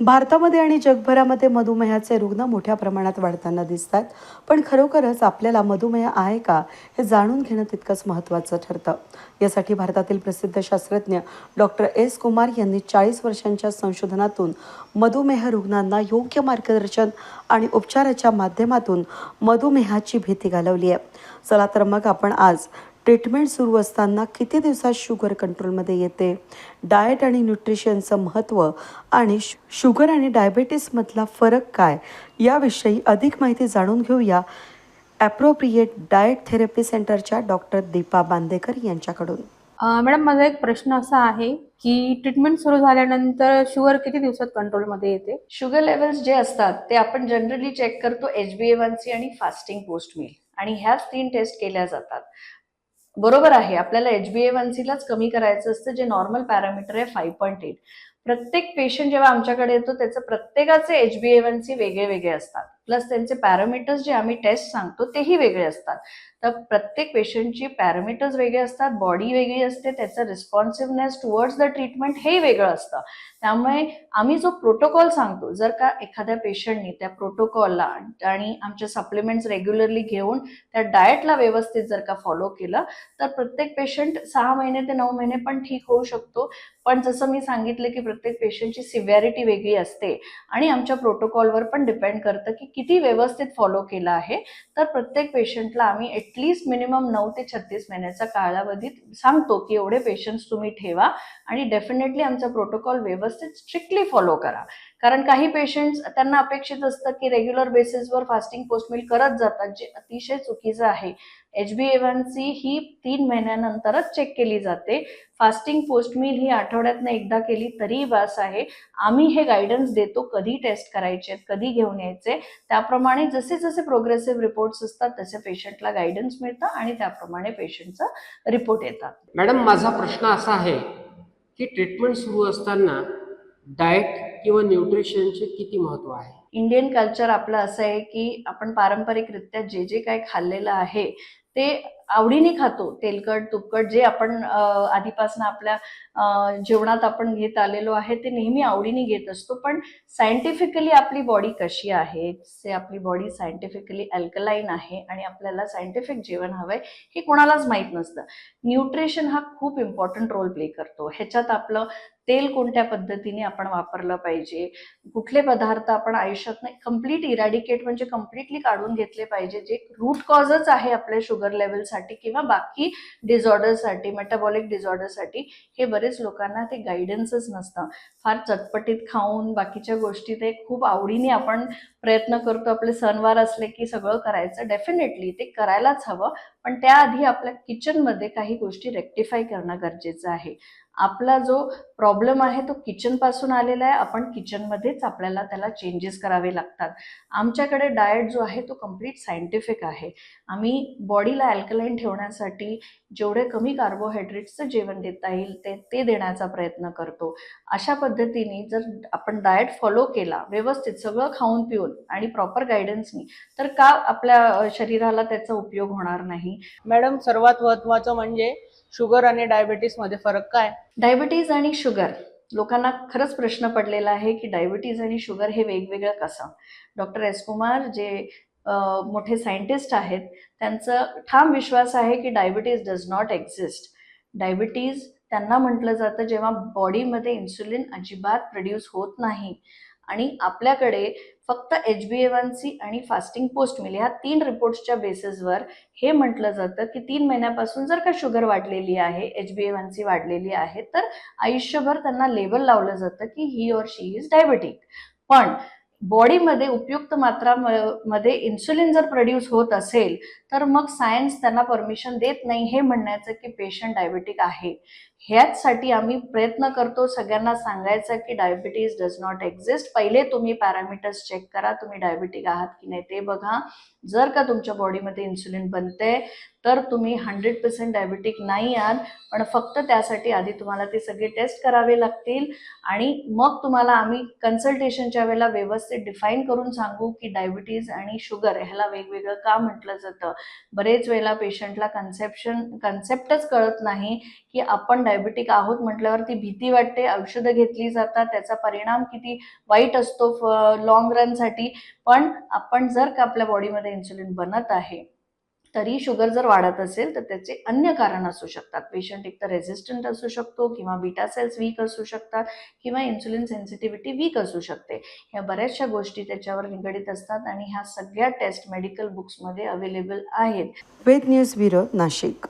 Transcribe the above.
भारतामध्ये आणि जगभरामध्ये मधुमेहाचे रुग्ण मोठ्या प्रमाणात वाढताना दिसतात. पण खरोखरच आपल्याला मधुमेह आहे का हे जाणून घेणं तितकंच महत्त्वाचं ठरतं. यासाठी भारतातील प्रसिद्ध शास्त्रज्ञ डॉक्टर एस. कुमार यांनी चाळीस वर्षांच्या संशोधनातून मधुमेह रुग्णांना योग्य मार्गदर्शन आणि उपचाराच्या माध्यमातून मधुमेहाची भीती घालवली आहे. चला तर मग आपण आज ट्रीटमेंट सुरू असताना किती दिवसात शुगर कंट्रोलमध्ये येते? डाएट आणि न्यूट्रिशनचं महत्त्व आणि शु- शुगर आणि डायबेटीसमधला फरक काय? याविषयी अधिक माहिती जाणून घेऊया ॲप्रोप्रिएट डाएट थेरपी सेंटरच्या डॉक्टर दीपा बांदेकर यांच्याकडून. मॅडम माझा एक प्रश्न असा आहे की ट्रीटमेंट सुरू झाल्यानंतर शुगर किती दिवसात कंट्रोलमध्ये येते? शुगर लेवल्स जे असतात ते आपण जनरली चेक करतो H B A one C आणि फास्टिंग पोस्ट मील. आणि ह्याच तीन टेस्ट केल्या जातात. बरोबर आहे. आपल्याला एच बी ए वन सीलाच कमी करायचं असतं जे नॉर्मल पॅरामीटर आहे फाईव्ह पॉईंट एट प्रत्येक पेशंट जेव्हा आमच्याकडे येतो त्याचं प्रत्येकाचे H B A one C वेगळे वेगळे असतात. प्लस त्यांचे पॅरामीटर्स जे आम्ही टेस्ट सांगतो तेही वेगळे असतात. तर प्रत्येक पेशंटची पॅरामीटर्स वेगळे असतात बॉडी वेगळी असते त्याचं रिस्पॉन्सिव्हनेस टुवर्ड्स द ट्रीटमेंट हे वेगळं असतं. त्यामुळे आम्ही जो प्रोटोकॉल सांगतो जर का एखाद्या पेशंटनी त्या प्रोटोकॉलला आणि आमचे सप्लिमेंट्स रेग्युलरली घेऊन त्या डाएटला व्यवस्थित जर का फॉलो केलं तर प्रत्येक पेशंट सहा महिने ते नऊ महिने पण ठीक होऊ शकतो. पण जसं मी सांगितलं की प्रत्येक पेशंटची सिव्हिरिटी वेगळी असते आणि आमच्या प्रोटोकॉलवर पण डिपेंड करतं की किती व्यवस्थित फॉलो केलं आहे तर प्रत्येक पेशंटला आम्ही ॲटलिस्ट मिनिमम नऊ ते छत्तीस महिन्याचा कालावधीत सांगतो की एवढे पेशंट्स तुम्ही ठेवा. आणि डेफिनेटली आमचा प्रोटोकॉल व्यवस्थित स्ट्रिक्टली फॉलो करा. कारण काही पेशंट्स त्यांना अपेक्षित असतं की रेग्युलर बेसिसवर फास्टिंग पोस्टमिल करत जातात जे अतिशय चुकीचं आहे. H B A one one C ही तीन महिन्यानंतरच चेक केली जाते. फास्टिंग पोस्टमिल ही आठवड्यातनं एकदा केली तरी वास आहे. आम्ही हे गायडन्स देतो कधी टेस्ट करायचे कधी घेऊन यायचे. त्याप्रमाणे जसे जसे प्रोग्रेसिव्ह रिपोर्ट्स असतात तसे पेशंटला गायडन्स मिळतं आणि त्याप्रमाणे पेशंटचा रिपोर्ट येतात. मॅडम माझा प्रश्न असा आहे की ट्रीटमेंट सुरू असताना डाएट किंवा न्यूट्रिशनचे किती महत्त्व आहे? इंडियन कल्चर आपलं असं आहे की आपण पारंपरिकरित्या जे जे काही खाल्लेलं आहे ते आवडीने खातो. तेलकट तुपकट जे आपण आधीपासून आपल्या जेवणात आपण घेत आलेलो आहे ते नेहमी आवडीने घेत असतो. पण सायंटिफिकली आपली बॉडी कशी आहे? से आपली बॉडी सायंटिफिकली अल्कलाईन आहे आणि आपल्याला सायंटिफिक जेवण हवंय हे कोणालाच माहीत नसतं. न्यूट्रिशन हा खूप इम्पॉर्टंट रोल प्ले करतो. ह्याच्यात आपलं तेल कोणत्या पद्धतीने आपण वापरलं पाहिजे? कुठले पदार्थ आपण आयुष्यात कंप्लीट इरॅडिकेट म्हणजे कम्प्लिटली काढून घेतले पाहिजे जे रूट कॉजच आहे आपल्या शुगर लेवलसाठी किंवा बाकी डिझॉर्डरसाठी मेटाबॉलिक डिझॉर्डरसाठी हे बरेच लोकांना ते गायडन्सच नसतं. फार चटपटीत खाऊन बाकीच्या गोष्टी ते खूप आवडीने आपण प्रयत्न करतो आपले सणवार असले की सगळं करायचं. डेफिनेटली ते करायलाच हवं पण त्याआधी आपल्या किचनमध्ये काही गोष्टी रेक्टिफाय करणं गरजेचं आहे. आपला जो प्रॉब्लेम आहे तो किचनपासून आलेला आहे. आपण किचनमध्येच आपल्याला त्याला चेंजेस करावे लागतात. आमच्याकडे डाएट जो आहे तो कंप्लीट सायंटिफिक आहे. आम्ही बॉडीला अल्कलाईन ठेवण्यासाठी जेवढे कमी कार्बोहायड्रेट्सचं जेवण देता येईल ते ते देण्याचा प्रयत्न करतो. अशा पद्धतीने जर आपण डाएट फॉलो केला व्यवस्थित सगळं खाऊन पिऊन आणि प्रॉपर गायडन्सनी तर का आपल्या शरीराला त्याचा उपयोग होणार नाही? मॅडम सर्वात महत्वाचं म्हणजे शुगर आणि डायबेटीसमध्ये फरक काय? डायबिटीज आणि शुगर लोकांना खरंच प्रश्न पडलेला आहे की डायबिटीज आणि शुगर हे वेगवेगळं कसं? डॉक्टर एस कुमार जे मोठे सायंटिस्ट आहेत त्यांचा ठाम विश्वास आहे की diabetes does not exist diabetes त्यांना म्हटलं जातं जेव्हा बॉडीमध्ये इन्सुलिन अजिबात प्रोड्यूस होत नाही. आणि आपल्याकडे फक्त H B A one C आणि फास्टिंग पोस्ट मिल ह्या तीन रिपोर्ट्सच्या बेसिसवर हे म्हटलं जातं की तीन महिन्यापासून जर का शुगर वाढलेली आहे H B A one C वाढलेली आहे तर आयुष्यभर त्यांना लेबल लावलं जातं की he or she is diabetic पण बॉडीमध्ये उपयुक्त मात्रा मध्ये इन्सुलिन जर प्रोड्यूस होत असेल तर मग सायन्स त्यांना परमिशन देत नाही हे म्हणण्याचं की पेशंट डायबेटिक आहे. ह्याचसाठी आम्ही प्रयत्न करतो सगळ्यांना सांगायचं की डायबिटीज डज नॉट एक्झिस्ट पहिले तुम्ही पॅरामीटर्स चेक करा तुम्ही डायबिटिक आहात की नाही ते बघा. जर का तुमच्या बॉडीमध्ये इन्सुलिन बनते तर तुम्ही हंड्रेड पर्सेंट डायबिटिक नाही आहात पण फक्त त्यासाठी आधी तुम्हाला ते सगळे टेस्ट करावे लागतील. आणि मग तुम्हाला आम्ही कन्सल्टेशनच्या वेळेला व्यवस्थित डिफाईन करून सांगू की डायबिटीज आणि शुगर ह्याला वेगवेगळं का म्हटलं जातं. बरेच वेळेला पेशंटला कन्सेप्शन कन्सेप्टच कळत नाही की आपण डायबेटिक आहोत म्हटल्यावर ती भीती वाटते औषधं घेतली जातात त्याचा परिणाम किती वाईट असतो लॉंग रनसाठी पण आपण जर का आपल्या बॉडीमध्ये इन्सुलिन बनत आहे तरी शुगर जर वाढत असेल तर त्याचे अन्य कारण असू शकतात. पेशंट एकतर रेझिस्टंट असू शकतो किंवा बीटा सेल्स वीक असू शकतात किंवा इन्सुलिन सेन्सिटिव्हिटी वीक असू शकते. ह्या बऱ्याचशा गोष्टी त्याच्यावर निगडीत असतात आणि ह्या सगळ्या टेस्ट मेडिकल बुक्समध्ये अवेलेबल आहेत. Ved news bureau Nashik.